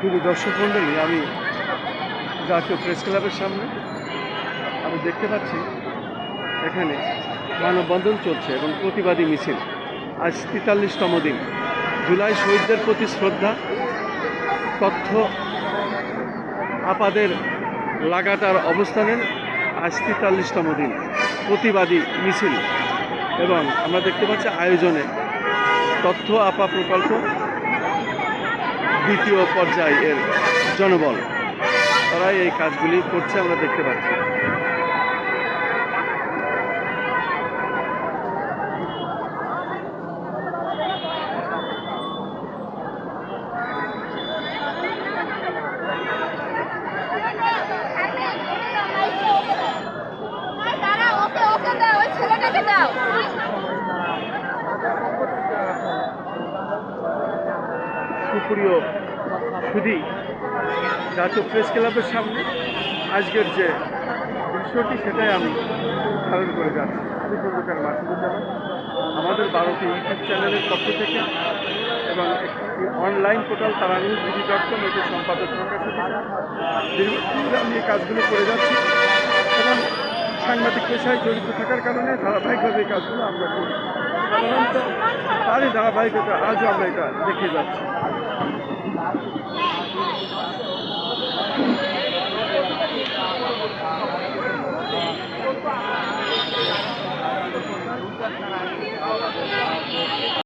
শুধু দর্শক মন্ডলী আমি জাতীয় প্রেস ক্লাবের সামনে আমি দেখতে পাচ্ছি, এখানে মানববন্ধন চলছে এবং প্রতিবাদী মিছিল। আজ তেতাল্লিশতম দিন। জুলাই শহীদদের প্রতি শ্রদ্ধা, তথ্য, আপাদের লাগাতার অবস্থানের আজ তেতাল্লিশতম দিন। প্রতিবাদী মিছিল। এবং আমরা দেখতে পাচ্ছি আয়োজনে তথ্য আপা প্রকল্প দ্বিতীয় পর্যায়ের জনবল। তারাই এই কাজগুলি করছে, আমরা দেখতে পাচ্ছি। সুপ্রিয় সুধী জাতীয় প্রেস ক্লাবের সামনে আজকের যে দৃশ্যটি, সেটাই আমি ধারণ করে যাচ্ছি। আমি মাসুদুজ্জামান, আমাদের বারোটি ইউটিউব চ্যানেলের পক্ষ থেকে এবং একটি অনলাইন পোর্টাল তারানুজ বিডি ডট কম এটি সম্পাদক প্রকাশ দীর্ঘদিন ধরে আমি এই কাজগুলো করে যাচ্ছি। সাংবাদিক পেশায় জড়িত থাকার কারণে ধারাবাহিকভাবে এই কাজগুলো আমরা করি। সাধারণত তারই ধারাবাহিকতা আজও আমরা এটা দেখে যাচ্ছি।